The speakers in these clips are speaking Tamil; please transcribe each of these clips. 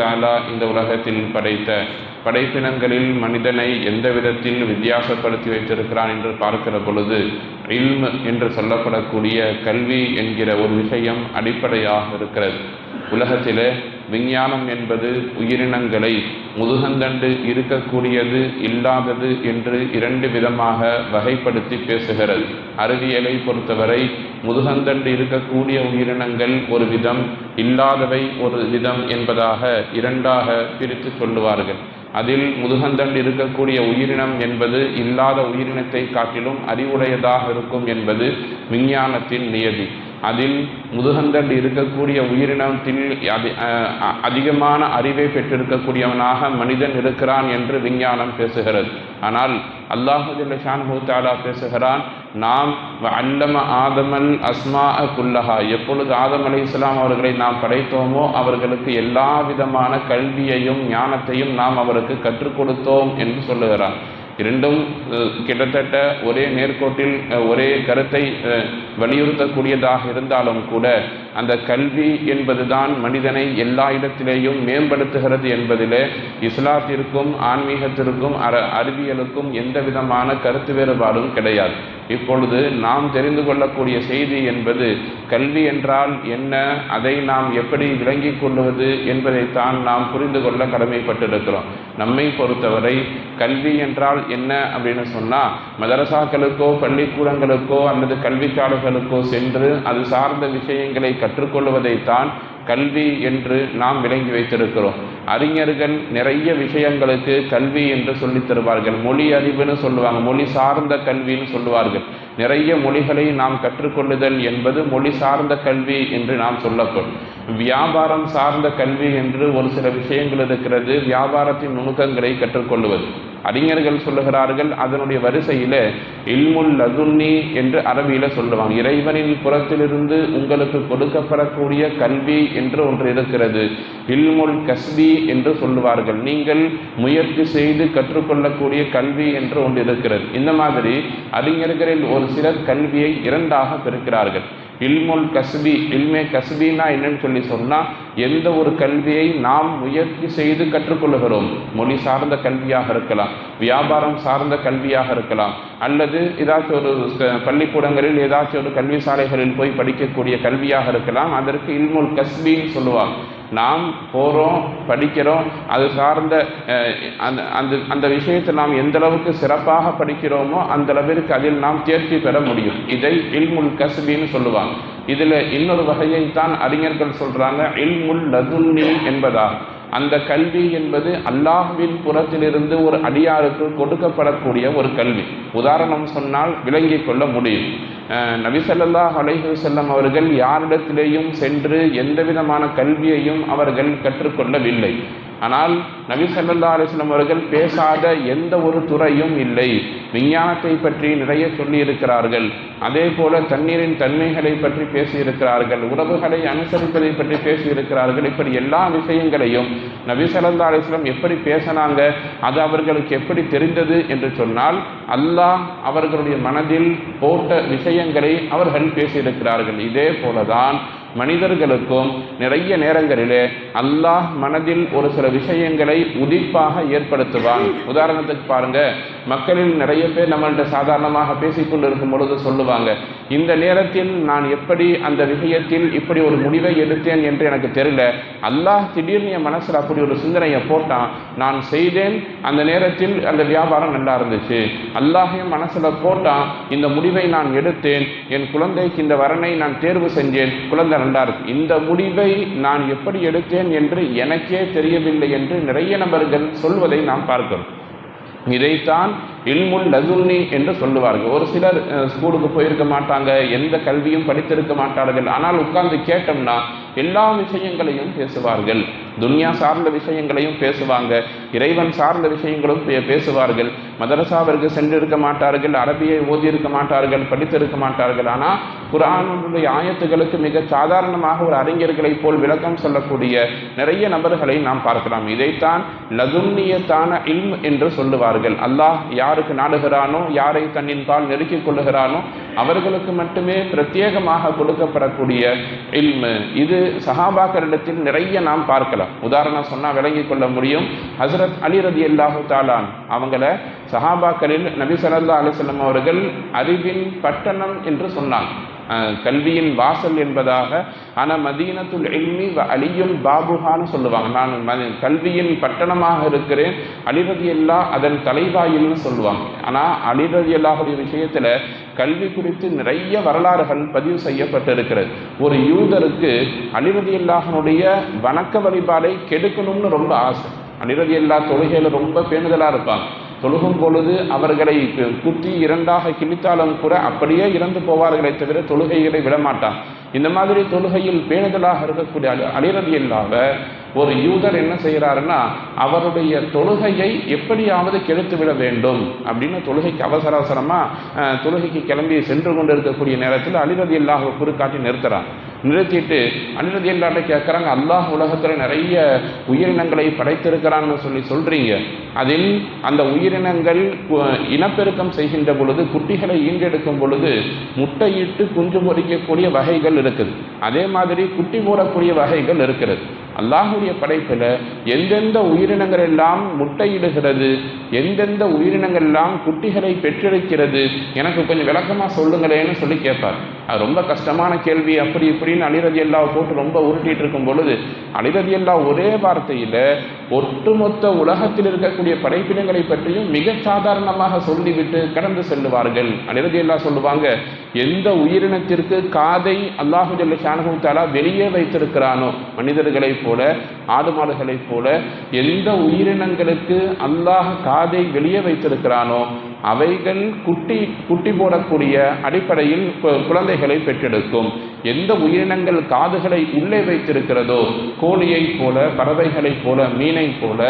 தாலா இந்த உலகத்தில் படைத்த படைப்பினங்களில் மனிதனை எந்த விதத்தில் வித்தியாசப்படுத்தி வைத்திருக்கிறான் என்று பார்க்கிற பொழுது இல்ம் என்று சொல்லப்படக்கூடிய கல்வி என்கிற ஒரு விஷயம் அடிப்படையாக இருக்கிறது. உலகத்திலே விஞ்ஞானம் என்பது உயிரினங்களை முதுகந்தண்டு இருக்கக்கூடியது இல்லாதது என்று இரண்டு விதமாக வகைப்படுத்தி பேசுகிறது. அறிவியலை பொறுத்தவரை முதுகந்தண்டு இருக்கக்கூடிய உயிரினங்கள் ஒரு விதம் இல்லாதவை ஒரு விதம் என்பதாக இரண்டாக பிரித்து சொல்லுவார்கள். அதில் முதுகந்தண்டு இருக்கக்கூடிய உயிரினம் என்பது இல்லாத உயிரினத்தை காட்டிலும் அறிவுடையதாக இருக்கும் என்பது விஞ்ஞானத்தின் நியதி. அதில் முதுகந்தன் இருக்கக்கூடிய உயிரினத்தில் அதி அ- அதிகமான அறிவை பெற்றிருக்கக்கூடியவனாக மனிதன் இருக்கிறான் என்று விஞ்ஞானம் பேசுகிறது. ஆனால் அல்லாஹு ஷான்ஹூ பேசுகிறான் நாம் அல்லம ஆதமல் அஸ்மா குல்லஹா. எப்பொழுது ஆதம் அலி இஸ்லாம் அவர்களை நாம் படைத்தோமோ அவர்களுக்கு எல்லா விதமான கல்வியையும் ஞானத்தையும் நாம் அவருக்கு கற்றுக் கொடுத்தோம் என்று சொல்லுகிறான். இரண்டும் கிட்டத்தட்ட ஒரே நேர்கோட்டில் ஒரே கருத்தை வலியுறுத்தக்கூடியதாக இருந்தாலும் கூட அந்த கல்வி என்பதுதான் மனிதனை எல்லா இடத்திலேயும் மேம்படுத்துகிறது என்பதிலே இஸ்லாத்திற்கும் ஆன்மீகத்திற்கும் அற அறிவியலுக்கும் எந்த விதமான கருத்து வேறுபாடும் கிடையாது. இப்பொழுது நாம் தெரிந்து கொள்ளக்கூடிய செய்தி என்பது கல்வி என்றால் என்ன? அதை நாம் எப்படி விளங்கிக் கொள்வது என்பதைத்தான் நாம் புரிந்து கொள்ள கடமைப்பட்டிருக்கிறோம். நம்மை பொறுத்தவரை கல்வி என்றால் என்ன அப்படின்னு சொன்னால் மதரசாக்களுக்கோ பள்ளிக்கூடங்களுக்கோ அல்லது கல்விச்சாலைகளுக்கோ சென்று அது சார்ந்த விஷயங்களை கற்றுக்கொள்வதைத்தான் கல்வி என்று நாம் விளங்கி வைத்திருக்கிறோம். அறிஞர்கள் நிறைய விஷயங்களுக்கு கல்வி என்று சொல்லித் தருவார்கள். மொழி அறிவுன்னு சொல்லுவாங்க. மொழி சார்ந்த கல்வின்னு சொல்லுவார்கள். நிறைய மொழிகளை நாம் கற்றுக்கொள்ளுதல் என்பது மொழி சார்ந்த கல்வி என்று நாம் சொல்லப்படும். வியாபாரம் சார்ந்த கல்வி என்று ஒரு சில விஷயங்கள் இருக்கிறது. வியாபாரத்தின் நுணுக்கங்களை கற்றுக்கொள்வது. அறிஞர்கள் சொல்லுகிறார்கள் அதனுடைய வரிசையில் இல்முல் லதுன்னி என்று அரபியில் சொல்லுவாங்க. இறைவனின் புறத்திலிருந்து உங்களுக்கு கொடுக்கப்படக்கூடிய கல்வி என்று ஒன்று இருக்கிறது. இல்முல் கஸ்பி என்று சொல்லுவார்கள். நீங்கள் முயற்சி செய்து கற்றுக்கொள்ளக்கூடிய கல்வி என்று ஒன்று இருக்கிறது. இந்த மாதிரி அறிஞர்களில் ஒரு சிலர் கல்வியை இரண்டாக பிரிக்கிறார்கள். இல்முல் கஸ்பி இல்மே கஸ்பின்னா என்னன்னு சொல்லி சொன்னால் எந்த ஒரு கல்வியை நாம் முயற்சி செய்து கற்றுக்கொள்கிறோம். மொழி சார்ந்த கல்வியாக இருக்கலாம் வியாபாரம் சார்ந்த கல்வியாக இருக்கலாம் அல்லது ஏதாச்சும் ஒரு பள்ளிக்கூடங்களில் ஏதாச்சும் ஒரு கல்வி சாலைகளில் போய் படிக்கக்கூடிய கல்வியாக இருக்கலாம். அதற்கு இல்முல் கஸ்பின்னு சொல்லுவாங்க. நாம் போகிறோம் படிக்கிறோம் அது சார்ந்த அந்த அந்த அந்த விஷயத்தை நாம் எந்த அளவுக்கு சிறப்பாக படிக்கிறோமோ அந்த அளவிற்கு அதில் நாம் தேர்ச்சி பெற முடியும். இதை இல்முல் கஸ்பின்னு சொல்லுவாங்க. இதில் இன்னொரு வகையை தான் அறிஞர்கள் சொல்கிறாங்க இல்முல் லதுன்னி என்பதாகும். அந்த கல்வி என்பது அல்லாஹ்வின் புறத்திலிருந்து ஒரு அடியாருக்கு கொடுக்கப்படக்கூடிய ஒரு கல்வி. உதாரணம் சொன்னால் விளங்கிக் கொள்ள முடியும். நபிசல்லாஹ் நபி ஸல்லல்லாஹு அவர்கள் யாரிடத்திலேயும் சென்று எந்த விதமான கல்வியையும் அவர்கள் கற்றுக்கொள்ளவில்லை. ஆனால் நபி சல்லா அலிஸ்லம் அவர்கள் பேசாத எந்த ஒரு துறையும் இல்லை. விஞ்ஞானத்தை பற்றி நிறைய சொல்லியிருக்கிறார்கள். அதே போல தண்ணீரின் தன்மைகளை பற்றி பேசியிருக்கிறார்கள். உறவுகளை அனுசரிப்பதை பற்றி பேசியிருக்கிறார்கள். இப்படி எல்லா விஷயங்களையும் நபி சல்லா அலிஸ்லம் எப்படி பேசினாங்க அது அவர்களுக்கு எப்படி தெரிந்தது என்று சொன்னால் அல்லாஹ் அவர்களுடைய மனதில் போட்ட விஷயங்களை அவர்கள் பேசியிருக்கிறார்கள். இதே போலதான் மனிதர்களுக்கும் நிறைய நேரங்களிலே அல்லாஹ் மனதில் ஒரு சில விஷயங்களை உதிப்பாக ஏற்படுத்துவான். உதாரணத்துக்கு பாருங்க மக்களில் நிறைய பேர் நம்மள்கிட்ட சாதாரணமாக பேசிக்கொண்டு இருக்கும் பொழுது சொல்லுவாங்க இந்த நேரத்தில் நான் எப்படி அந்த விஷயத்தில் இப்படி ஒரு முடிவை எடுத்தேன் என்று எனக்கு தெரியல. அல்லாஹ் திடீர்னு என் மனசில் அப்படி ஒரு சிந்தனையை போட்டான் நான் செய்தேன் அந்த நேரத்தில் அந்த வியாபாரம் நல்லா இருந்துச்சு. அல்லாஹ் என் போட்டான் இந்த முடிவை நான் எடுத்தேன் என் குழந்தைக்கு இந்த வரனை நான் தேர்வு செஞ்சேன் குழந்தை நல்லா இருக்கு. இந்த முடிவை நான் எப்படி எடுத்தேன் என்று எனக்கே தெரியவில்லை என்று நிறைய நபர்கள் சொல்வதை நாம் பார்க்கிறோம். இதைத்தான் இல்முல் லதுன்னி என்று சொல்லுவார்கள். ஒரு சிலர் ஸ்கூலுக்கு போயிருக்க மாட்டாங்க எந்த கல்வியும் படித்திருக்க மாட்டார்கள். ஆனால் உட்கார்ந்து கேட்டோம்னா எல்லா விஷயங்களையும் பேசுவார்கள். துன்யா சார்ந்த விஷயங்களையும் பேசுவாங்க. இறைவன் சார்ந்த விஷயங்களும் பே- பேசுவார்கள். மதரசாவிற்கு சென்றிருக்க மாட்டார்கள் அரபியை ஓதியிருக்க மாட்டார்கள் படித்திருக்க மாட்டார்கள். ஆனால் குரானுடைய ஆயத்துகளுக்கு மிக சாதாரணமாக ஒரு அறிஞர்களைப் போல் விளக்கம் சொல்லக்கூடிய நிறைய நபர்களை நாம் பார்க்கலாம். இதைத்தான் லதுன்னியத்தான இல்ம் என்று சொல்லுவார்கள். அல்லாஹ் யாருக்கு நாடுகிறானோ யாரை தன்னின் பால் நெருக்கிக் கொள்ளுகிறானோ அவர்களுக்கு மட்டுமே பிரத்யேகமாக கொடுக்கப்படக்கூடிய இல்மு. இது சஹாபாக்களிடத்தில் நிறைய நாம் பார்க்கலாம். உதாரணம் சொன்னால் விளங்கி கொள்ள முடியும். ஹசரத் அலி ரதி அல்லாஹு தாலான் அவங்கள சஹாபாக்களில் நபி சல்லா அலிஸ்லாம் அவர்கள் அறிவின் பட்டணம் என்று சொன்னாங்க. கல்வியின் வாசல் என்பதாக ஆனால் மதீனத்துல் எல்மி வ அலியுல் பாபுஹான்னு சொல்லுவாங்க. நான் ம- கல்வியின் பட்டணமாக இருக்கிறேன். அலிரதி அல்லா அதன் தலைவாயில்னு சொல்லுவாங்க. ஆனால் அலிரதி அல்லாஹுடைய விஷயத்தில் கல்வி குறித்து நிறைய வரலாறுகள் பதிவு செய்யப்பட்டிருக்கிறது. ஒரு யூதருக்கு அலிரதி அல்லாஹனுடைய வணக்க வழிபாடை கெடுக்கணும்னு ரொம்ப ஆசை. அனிரதி அல்லா தொழுகையில் ரொம்ப பேணுதலாக இருப்பாங்க. தொழுகும் பொழுது அவர்களை குத்தி இரண்டாக கிழித்தாலும் கூட அப்படியே இறந்து போவார்களே தவிர தொழுகைகளை விடமாட்டான். இந்த மாதிரி தொழுகையில் பேணுதலாக இருக்கக்கூடிய அலி அலிரதி இல்லாத ஒரு யூதர் என்ன செய்கிறாருன்னா அவருடைய தொழுகையை எப்படியாவது கெடுத்து விட வேண்டும் அப்படின்னு தொழுகைக்கு அவசர அவசரமாக தொழுகைக்கு கிளம்பி சென்று கொண்டு இருக்கக்கூடிய நேரத்தில் அலிரதி இல்லாத குறுக்காட்டி நிறுத்துறான். நிறுத்திட்டு அனிரதி இல்லாட்ட கேட்குறாங்க. அல்லாஹ் உலகத்தில் நிறைய உயிரினங்களை படைத்திருக்கிறான்னு சொல்லி சொல்கிறீங்க அதில் அந்த உயிரினங்கள் கு- இனப்பெருக்கம் செய்கின்ற பொழுது குட்டிகளை ஈண்டெடுக்கும் பொழுது முட்டையிட்டு குஞ்சு பொறிக்கக்கூடிய வகைகள் இருக்குது. அதே மாதிரி குட்டி போடக்கூடிய வகைகள் இருக்கிறது. அல்லாஹுடைய படைப்பில் எந்தெந்த உயிரினங்கள் எல்லாம் முட்டையிடுகிறது எந்தெந்த உயிரினங்கள் எல்லாம் குட்டிகளை பெற்றெடுக்கிறது எனக்கு கொஞ்சம் விளக்கமாக சொல்லுங்களேன்னு சொல்லி கேட்பார். அது ரொம்ப கஷ்டமான கேள்வி அப்படி இப்படின்னு அலிரதி அல்லாவை போட்டு ரொம்ப உருட்டிகிட்டு இருக்கும் பொழுது அலிரதி எல்லா ஒரே வார்த்தையில் ஒட்டுமொத்த உலகத்தில் இருக்கக்கூடிய படைப்பினங்களை பற்றியும் மிக சாதாரணமாக சொல்லிவிட்டு கடந்து செல்லுவார்கள். அலிரதி எல்லா சொல்லுவாங்க எந்த உயிரினத்திற்கு காதை அல்லாஹு ஜல்ல ஷானஹு தாலா வெளியே வைத்திருக்கிறானோ மனிதர்களைப் போல ஆடு மாடுகளைப் போல எந்த உயிரினங்களுக்கு அல்லாஹ் காதை வெளியே வைத்திருக்கிறானோ அவைகள் குட்டி குட்டி போடக்கூடிய அடிப்படையில் குழந்தைகளை பெற்றெடுக்கும். எந்த உயிரினங்கள் காதுகளை உள்ளே வைத்திருக்கிறதோ கோழியைப் போல பறவைகளைப் போல மீனைப் போல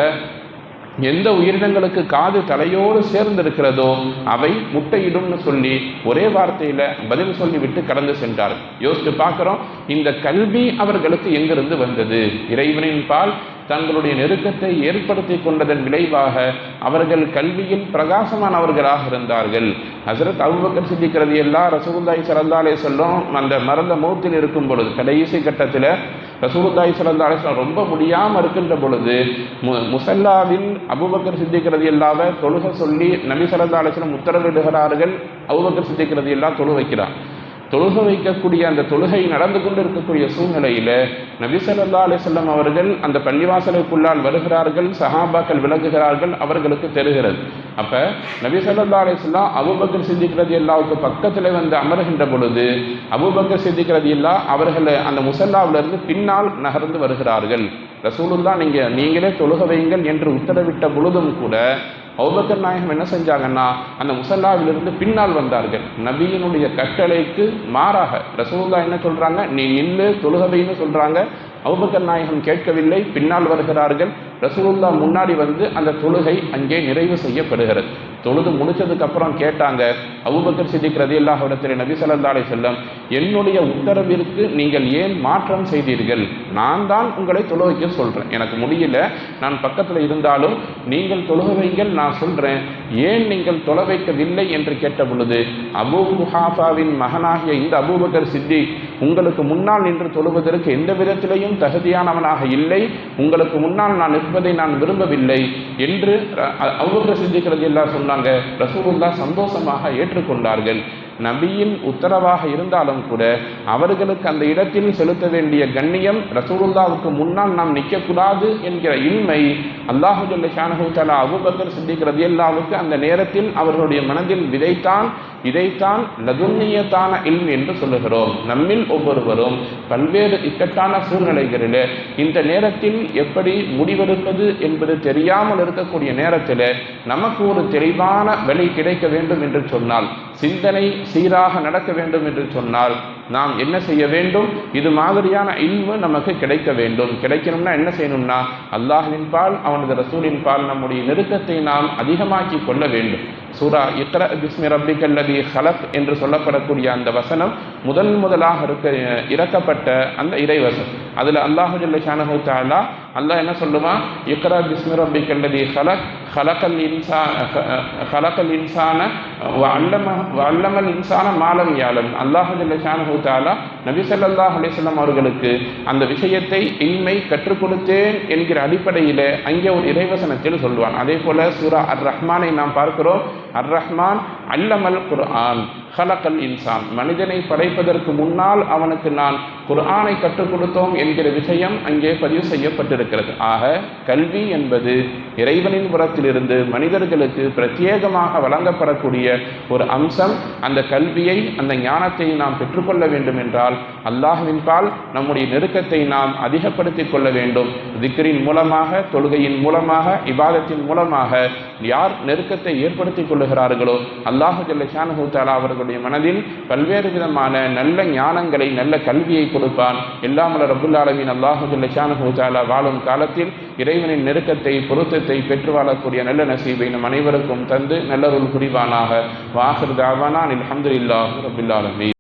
எந்த உயிரினங்களுக்கு காது தலையோடு சேர்ந்திருக்கிறதோ அவை முட்டையிடும்னு சொல்லி ஒரே வார்த்தையில பதில் சொல்லிவிட்டு கடந்து சென்றார். யோசித்து பார்க்கிறோம் இந்த கல்வி அவர்களுக்கு எங்கிருந்து வந்தது? இறைவனின் பால் தங்களுடைய நெருக்கத்தை ஏற்படுத்தி கொண்டதன் விளைவாக அவர்கள் கல்வியில் பிரகாசமானவர்களாக இருந்தார்கள். ஹசரத் அவுபக்கர் சித்திக்கிறது எல்லா ரசகுந்தாய் சரந்தாலே சொல்லும் அந்த மறந்த மூத்தில் இருக்கும் பொழுது கடைசி கட்டத்தில் ரசூலுல்லாஹி ஸல்லல்லாஹு அலிஸ்லாம் ரொம்ப முடியாமல் இருக்கின்ற பொழுது மு- முசல்லாவில் அபுபக்கர் சித்திக்கிறது இல்லாத தொழுக சொல்லி நபி ஸல்லல்லாஹு அலிஸ்லாம் உத்தரவிடுகிறார்கள். அபுபக்கர் சித்திக்கிறது எல்லாம் தொழு வைக்கிறான் தொழுக வைக்கக்கூடிய அந்த தொழுகை நடந்து கொண்டு இருக்கக்கூடிய சூழ்நிலையில நபிசல்லா அலிசல்லம் அவர்கள் அந்த பள்ளிவாசலுக்குள்ளால் வருகிறார்கள் சஹாபாக்கள் விலகுகிறார்கள் அவர்களுக்கு தெரிகிறது. அப்ப நபிசல்லா ஸல்லல்லாஹு அபுபக்கர் வஸல்லம் எல்லாவுக்கு சித்திக் பக்கத்தில் வந்து அமர்கின்ற பொழுது அபுபக்கர் சிந்திக்கிறது எல்லா அவர்களை அந்த முசல்லாவிலிருந்து பின்னால் நகர்ந்து வருகிறார்கள். ரசூலுல்லா நீங்க நீங்களே தொழுக வையுங்கள் என்று உத்தரவிட்ட பொழுதும் கூட அவுபக்கர் நாயகம் என்ன செஞ்சாங்கன்னா அந்த முசல்லாவிலிருந்து பின்னால் வந்தார்கள். நபியினுடைய கட்டளைக்கு மாறாக ரசூல்லா என்ன சொல்றாங்க? நீ நில்லு தொழுகவைன்னு சொல்றாங்க. அவுபக்கர் நாயகம் கேட்கவில்லை பின்னால் வருகிறார்கள். ரசூலுல்லா முன்னாடி வந்து அந்த தொழுகை அங்கே நிறைவு செய்யப்படுகிறது. தொழுது முடிச்சதுக்கு அப்புறம் கேட்டாங்க அபூபக்கர் சித்திக் ரதி அல்லாஹிடத்தில் நபி ஸல்லல்லாஹு செல்லம் என்னுடைய உத்தரவிற்கு நீங்கள் ஏன் மாற்றம் செய்தீர்கள்? நான் தான் உங்களை தொழு வைக்க சொல்கிறேன் எனக்கு முடியல. நான் பக்கத்தில் இருந்தாலும் நீங்கள் தொழுக வைங்கள் நான் சொல்கிறேன் ஏன் நீங்கள் தொலை வைக்கவில்லை? என்று கேட்ட பொழுது அபூ முஹாஃபாவின் மகனாகிய இந்த அபூபக்கர் சித்திக் உங்களுக்கு முன்னால் நின்று தொழுவதற்கு எந்த விதத்திலையும் தகுதியானவனாக இல்லை. உங்களுக்கு முன்னால் நான் நிற்பதை நான் விரும்பவில்லை என்று அபூபக்கர் சிந்திக்கிறது எல்லாம் சொன்னாங்க. ரசூலுல்லா சந்தோஷமாக ஏற்றுக்கொண்டார்கள். நபியின் உத்தரவாக இருந்தாலும் கூட அவர்களுக்கு அந்த இடத்தில் செலுத்த வேண்டிய கண்ணியம் ரசூலுல்லாவுக்கு முன்னால் நாம் நிற்கக்கூடாது என்கிற இன்மை அல்லாஹு ஜல்ல தலா தஆலா அபூபக்கர் சித்திக் ரதியல்லாவுக்கு அந்த நேரத்தில் அவர்களுடைய மனதில் விதைத்தான் இதைத்தான் லதுன்னியத்தான இல் என்று சொல்லுகிறோம். நம்மில் ஒவ்வொருவரும் பல்வேறு இக்கட்டான சூழ்நிலைகளில் இந்த நேரத்தில் எப்படி முடிவெடுப்பது என்பது தெரியாமல் இருக்கக்கூடிய நேரத்தில் நமக்கு ஒரு தெளிவான வழி கிடைக்க வேண்டும் என்று சொன்னால் சிந்தனை சீராக நடக்க வேண்டும் என்று சொன்னால் நாம் என்ன செய்ய வேண்டும்? இது மாதிரியான இல்வு நமக்கு கிடைக்க வேண்டும். கிடைக்கணும்னா என்ன செய்யணும்னா அல்லாஹின் பால் அவனது ரசூலின் பால் நம்முடைய நெருக்கத்தை நாம் அதிகமாக்கி கொள்ள வேண்டும். சூரா இக்ர பிஸ்மி ரப்பிகல்லதி ஹலக் என்று சொல்லப்படக்கூடிய அந்த வசனம் முதன் முதலாக இருக்க இறக்கப்பட்ட அந்த இறைவசனம் அதில் அல்லாஹு ஜல்லஷானஹு தாலா அல்லாஹ் என்ன சொல்லுவான் இக்ரா பிஸ்மி ரப்பி கல்லதி ஹலக் ஹலக்கல் இன்சா ஹலக்கல் இன்சான அல்லம அல்லமல் இன்சான மாலம் யாலம். அல்லாஹு ஜல்லஷானஹு தாலா நபி சல்லாஹ் அலிஸ்லாம் அவர்களுக்கு அந்த விஷயத்தை இன்மை கற்றுக் கொடுத்தேன் என்கிற அடிப்படையில் அங்கே ஒரு இறைவசனத்தில் சொல்லுவான் அதே போல சூரா அர் ரஹ்மானை நாம் பார்க்கிறோம். அர் ரஹ்மான் அல்லமல் குர்ஆன். கலக்கல் இன்சான். மனிதனை படைப்பதற்கு முன்னால் அவனுக்கு நான் குர்ஆனை கற்றுக் கொடுத்தோம் என்கிற விஷயம் அங்கே பதிவு செய்யப்பட்டிருக்கிறது. ஆக கல்வி என்பது இறைவனின் புறத்திலிருந்து மனிதர்களுக்கு பிரத்யேகமாக வழங்கப்படக்கூடிய ஒரு அம்சம். அந்த கல்வியை அந்த ஞானத்தை நாம் பெற்றுக்கொள்ள வேண்டும் என்றால் அல்லாஹுவின் பால் நம்முடைய நெருக்கத்தை நாம் அதிகப்படுத்திக் கொள்ள வேண்டும். திக்ரின் மூலமாக தொழுகையின் மூலமாக இபாதத்தின் மூலமாக யார் நெருக்கத்தை ஏற்படுத்திக் கொள்ளுகிறார்களோ அல்லாஹு ஜல்ல தாலா அவர்களுடைய மனதில் பல்வேறு விதமான நல்ல ஞானங்களை நல்ல கல்வியை கொடுப்பான். எல்லாமல ரபுல் ஆலமின் அல்லாஹு ஜல்ல தாலா வாழும் காலத்தில் இறைவனின் நெருக்கத்தை பொருத்தத்தை பெற்று வாழக்கூடிய நல்ல நசீபை நம் அனைவருக்கும் தந்து நல்லருள் புரிவானாக. வாஹர் தாவானா அல்ஹம்துலில்லாஹி ரபில் ஆலமீன்.